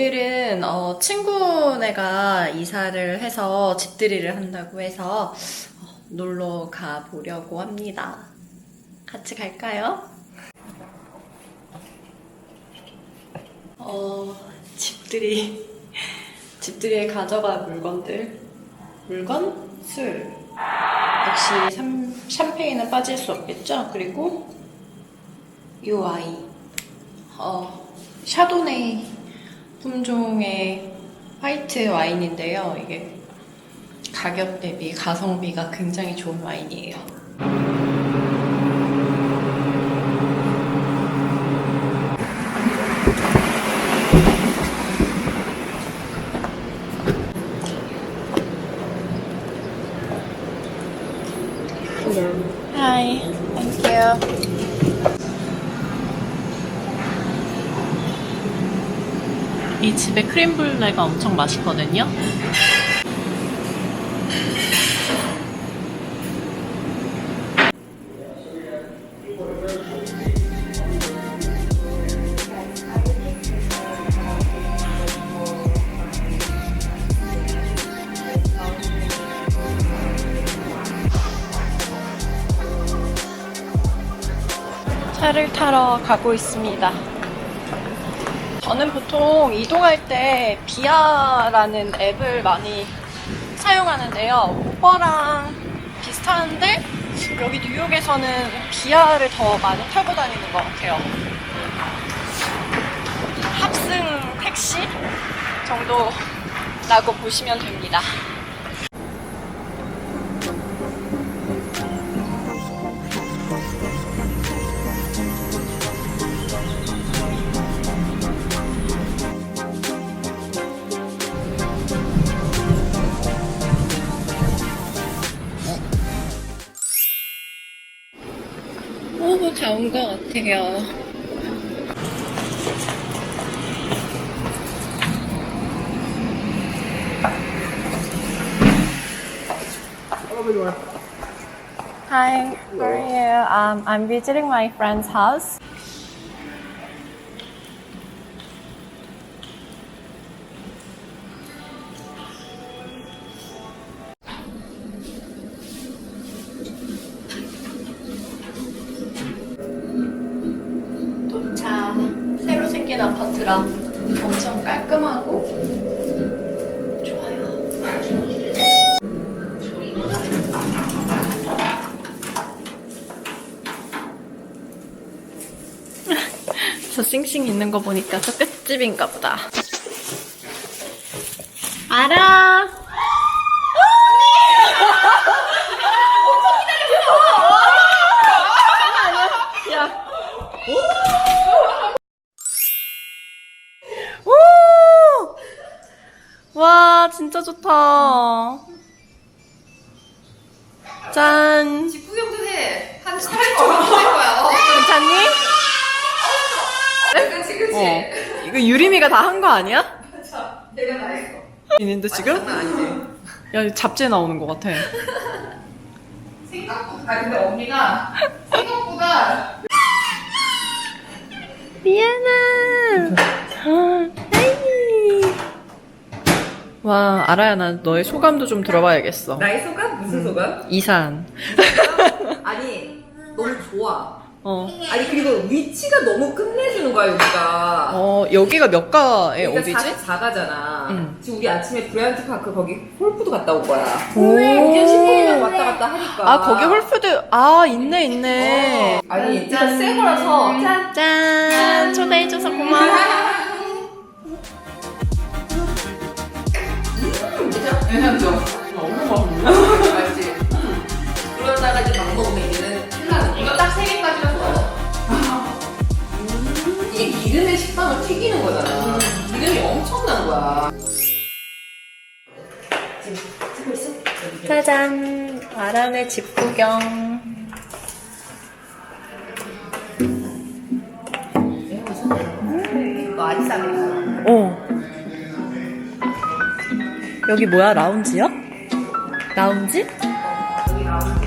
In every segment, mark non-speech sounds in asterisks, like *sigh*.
오늘은 어, 친구네가 이사를 해서 집들이를 한다고 해서 어, 놀러 가 보려고 합니다. 같이 갈까요? 어, 집들이 집들이에 가져갈 물건들 물건 술 역시 샴, 샴페인은 빠질 수 없겠죠? 그리고 이 아이 어, 샤도네이 품종의 화이트 와인인데요. 이게 가격 대비 가성비가 굉장히 좋은 와인이에요. Hi, thank you. 이 집의 크림블레가 엄청 맛있거든요. 차를 타러 가고 있습니다. 저는 보통 이동할 때 비아라는 앱을 많이 사용하는데요. 우버랑 비슷한데 여기 뉴욕에서는 비아를 더 많이 타고 다니는 것 같아요. 합승 택시 정도라고 보시면 됩니다. 오, 다 온 것 같아요. Hi, how are you? Um, I'm visiting my friend's house. 생긴 아파트라 엄청 깔끔하고 좋아요. *laughs* 저 싱싱 있는 거 보니까 저 끝집인가 보다. 알아. 와, 진짜 좋다. 짠. 구경 좀 해. 한 30초 할 거야. 괜찮니? 그치, 그치. 어. 이거 유림이가 다 한 거 아니야? 내가 다 했어. 있는데 지금? 장난 아니지. 야, 잡지에 나오는 것 같아. 생각보다. 아, 근데 언니가 생각보다 미안해. 하이. 와, 알아야 나 너의 소감도 좀 들어봐야겠어. 나의 소감? 무슨 소감? 이산. 아니, 너무 좋아. 어. 아니, 그리고 위치가 너무 끝내주는 거야, 여기가. 어, 여기가 몇 가의 여기가 어디지? 44가잖아. 응. 지금 우리 아침에 브라이언트 파크 거기 홀프도 갔다 온 거야. 오. 이제 신부이랑 왔다 갔다 하니까. 아, 거기 홀푸드. 아, 있네, 있네. 어. 아니, 진짜 새 거라서. 짠! 짠. 초대해줘서 고마워. *laughs* 괜찮죠? 너무 맛있네. 맛있지? 그러다가 이제 밥 먹으면 얘는 큰일 나는 이거 딱 세 개까지라서. 이게 기름에 식빵을 튀기는 거잖아. 기름이 엄청난 거야. 지금 찍고 있어? 짜잔. 아란의 집 구경. 이거 아리싸게 있어. 어. 여기 뭐야? 라운지야? 라운지? 여기 나오고.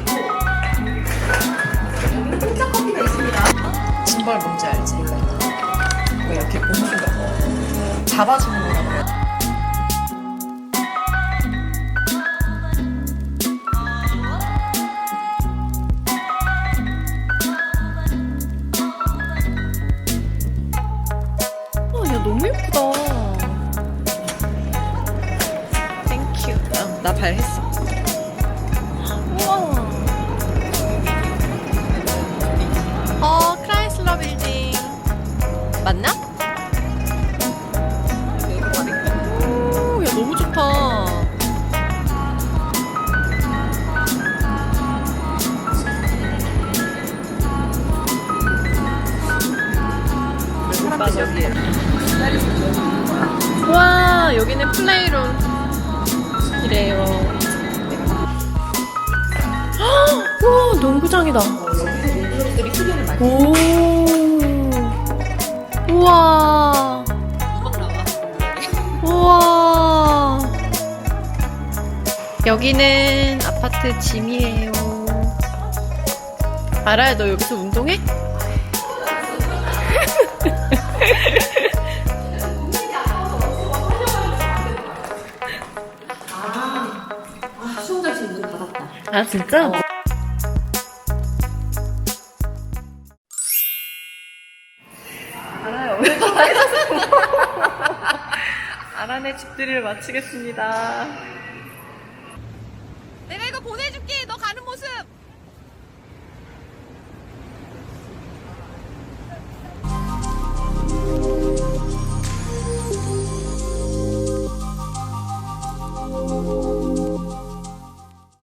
여기 커피가 있습니다. 신발 뭔지 알지? 왜 이렇게 고무신 거? 잡아주는 거라고 나발 했어. 우와. 어, 크라이슬러 빌딩. 맞나? 오, 야, 너무 좋다. 사람들 여기에. 와, 여기는 플레이룸. 이래요. 헉, 우와, 농구장이다. 오. 우와. 우와. 여기는 아파트 짐이에요. 알아요? 너 여기서 운동해? 진짜? 알아요. *laughs* 아란의 집들이를 마치겠습니다. 내가 이거 보내줄게.